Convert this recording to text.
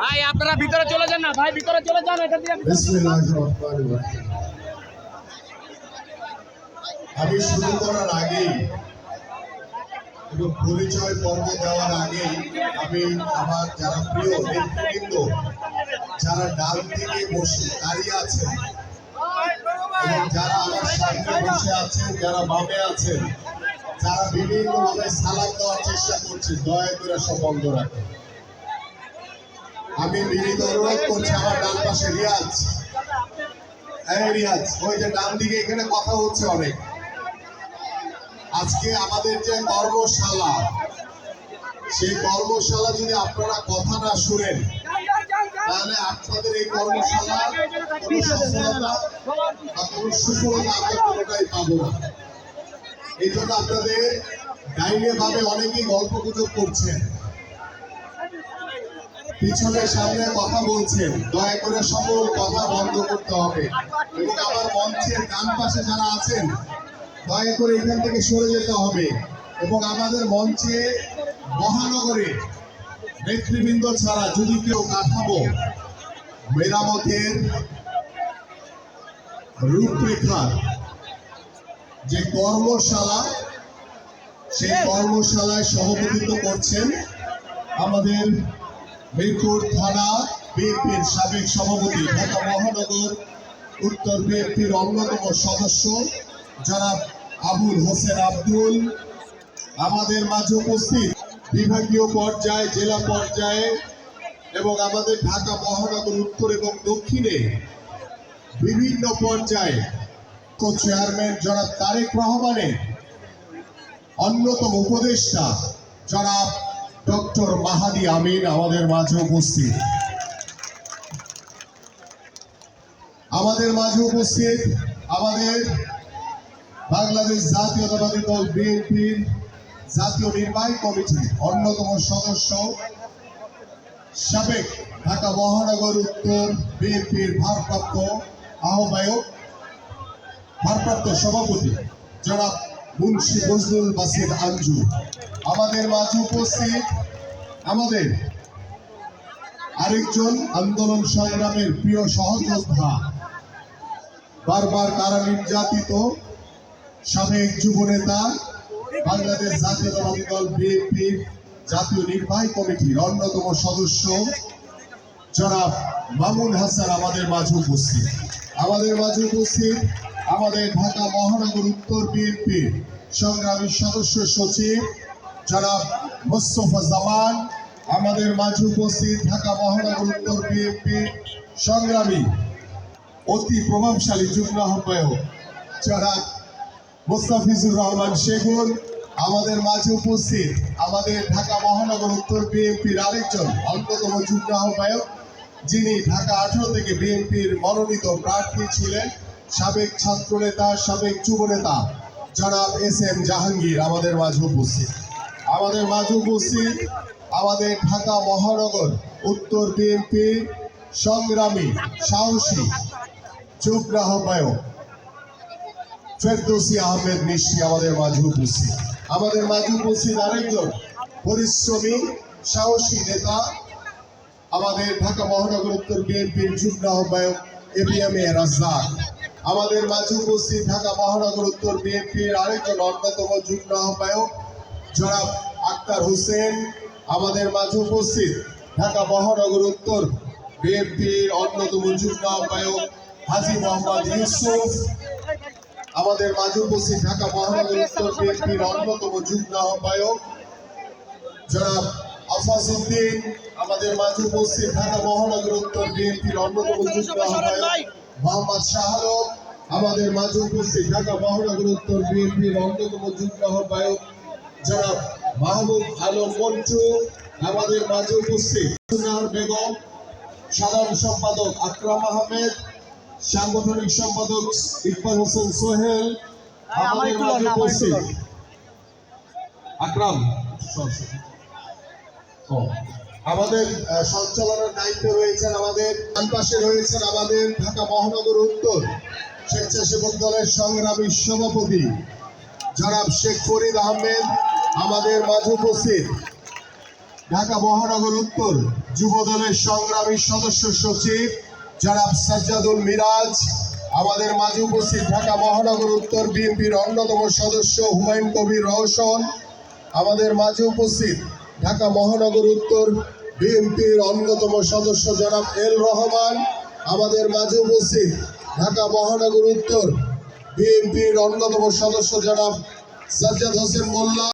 ভাই, আপনারা ভিতরে চলে যান না ভাই, ভিতরে চলে যান থেকে রহমানির রহিম। আমি শুরু করার আগেই এবং পরিচয় পর্ব দেওয়ার আগেই আমি আমার যারা প্রিয় নেতৃবৃন্দ যারা ডাল দিকে বসে দাঁড়িয়ে আছেন এবং যারা আমার সামনে বসে আছেন, যারা বামে আছেন, যারা বিভিন্নভাবে সালাম দেওয়ার চেষ্টা করছে, দয়া করে সব বন্ধ রাখেন আমি বিনীত অনুরোধ করছি, আমার ডান পাশে রিয়াজ। হ্যাঁ রিয়াজ, ওই যে ডান দিকে এখানে কথা হচ্ছে অনেক। আজকে আমাদের যে কর্মশালা, সেই কর্মশালা যদি আপনারা কথা না শুনেন, তাহলে আপনাদের এই কর্মশালা কোনো পাবো না। এই জন্য আপনাদের ডাইনে ভাবে অনেকেই গল্প গুজব করছেন। পিছনে সামনে কথা বলছেন। দয়া করে সকল কথা বন্ধ করতে হবে। এবং আমার মঞ্চের ডান পাশে যারা আছেন, দয়া করে এখান থেকে সরে যেতে হবে। এবং আমাদের মঞ্চে মহানগরে নেতৃবৃন্দ ছাড়া যদি কেউ কাঠামো, মেরামতের রূপরেখা, যে কর্মশালা, সেই কর্মশালায় সভাপতিত্ব করছেন আমাদের মিরপুর থানা বিএনপির সাবেক সভাপতি ঢাকা মহানগর, উত্তর বিএনপির অন্যতম সদস্য জনাব আবুল হোসেন আব্দুল। আমাদের মাঝে উপস্থিত বিভাগীয় পর্যায়ে, জেলা পর্যায়ে এবং আমাদের ঢাকা মহানগর উত্তর এবং দক্ষিণে বিভিন্ন পর্যায়ে চেয়ারম্যান জনাব তারেক রহমানের অন্যতম উপদেষ্টা জনাব ডক্টর মাহাদি আমিন আমাদের মাঝে উপস্থিত। আমাদের মাঝে উপস্থিত আমাদের বাংলাদেশ জাতীয়তাবাদী দল বিএনপির জাতীয় নির্বাহী কমিটির অন্যতম সদস্য, সাবেক ঢাকা মহানগর উত্তর বিএনপির ভারপ্রাপ্ত আহ্বায়ক, ভারপ্রাপ্ত সভাপতি জনাব মুন্সি বজলুল বাসির আঞ্জু। আমাদের মাঝে উপস্থিত আমাদের আরেকজন আন্দোলন সংগ্রামের প্রিয় সহযোদ্ধা, বারবার কারা নির্যাতিত সাবেক যুব নেতা বাংলাদেশ জাতীয়তাবাদী দল বিএনপির জাতীয় নির্বাহী কমিটির অন্যতম সদস্য জনাব মামুন হাসান আমাদের মাঝে উপস্থিত। আমাদের মাঝে উপস্থিত আমাদের ঢাকা মহানগর উত্তর বিএনপির সংগ্রামী সদস্য সচিব জনাব মোস্তফা জামান আমাদের মাঝে উপস্থিত ঢাকা মহানগর উত্তর বিএনপি সংগ্রামী অতি প্রভাবশালী যুগ্ম আহ্বায়ক জনাব মোস্তাফিজুর রহমান শেখুন আমাদের মাঝে উপস্থিত আমাদের ঢাকা মহানগর উত্তর বিএনপির আরেকজন অন্যতম যুগ্ম আহ্বায়ক, যিনি ঢাকা আঠারো থেকে বিএনপির মনোনীত প্রার্থী ছিলেন, সাবেক ছাত্রনেতা, সাবেক যুব নেতা জনাব এস এম জাহাঙ্গীর আমাদের মাঝে উপস্থিত। আমাদের মাঝে উপস্থিত আমাদের ঢাকা মহানগর, উত্তর বিএনপি সংগ্রামী, সাহসী যুগ্ম আহ্বায়ক ফেরদৌসি আহমেদ মিষ্টি আমাদের মাঝে উপস্থিত। আমাদের মাঝে উপস্থিত আরেকজন পরিশ্রমী, সাহসী নেতা, আমাদের ঢাকা মহানগর, উত্তর বিএনপির যুগ্ম আহ্বায়ক এবিএম এ রাজদার আমাদের মাঝে উপস্থিত ঢাকা মহানগর, উত্তর বিএনপির আরেকজন অন্যতম যুগ্ম আহ্বায়ক জনাব আক্তার হোসেন আমাদের মাঝে উপস্থিত ঢাকা মহানগর উত্তর বিএনপির অন্যতম যুগ্ম আহ্বায়ক হাজি মোহাম্মদ ইউসুফ। আমাদের মাঝে উপস্থিত ঢাকা মহানগর উত্তর বিএনপির অন্যতম যুগ্ম আহ্বায়ক জনাব আফাজউদ্দিন আমাদের মাঝে উপস্থিত ঢাকা মহানগর উত্তর বিএনপির অন্যতম যুগ্ম আহ্বায়ক মোহাম্মদ শাহরুখ আমাদের মাঝে উপস্থিত ঢাকা মহানগর উত্তর বিএনপির অন্যতম যুগ্ম আহ্বায়ক জনাব মাহবুব আলম মন্টু আমাদের মাঝে উপস্থিত। বেগম সাধারণ সম্পাদক আকরাম আহমেদ সাংগঠনিক সম্পাদক ইকবাল হোসেন সোহেল আমাদের মাঝে উপস্থিত। আকরাম আমাদের সঞ্চালনের দায়িত্বে রয়েছেন আমাদের পাশে রয়েছেন আমাদের ঢাকা মহানগর উত্তর স্বেচ্ছাসেবক দলের সংগ্রামী সভাপতি জনাব শেখ ফরিদ আহমেদ আমাদের মাঝে উপস্থিত। ঢাকা মহানগর উত্তর যুবদলের সংগ্রামী সদস্য সচিব জনাব সাজ্জাদুল মিরাজ, আমাদের মাঝে উপস্থিত ঢাকা মহানগর উত্তর বিএনপির অন্যতম সদস্য হুমায়ুন কবির রওশন আমাদের মাঝে উপস্থিত ঢাকা মহানগর উত্তর বিএনপির অন্যতম সদস্য জনাব এল রহমান, আমাদের মাঝে উপস্থিত ঢাকা মহানগর উত্তর বিএনপির অন্যতম সদস্য যারা সাজ্জাদ হোসেন মোল্লা।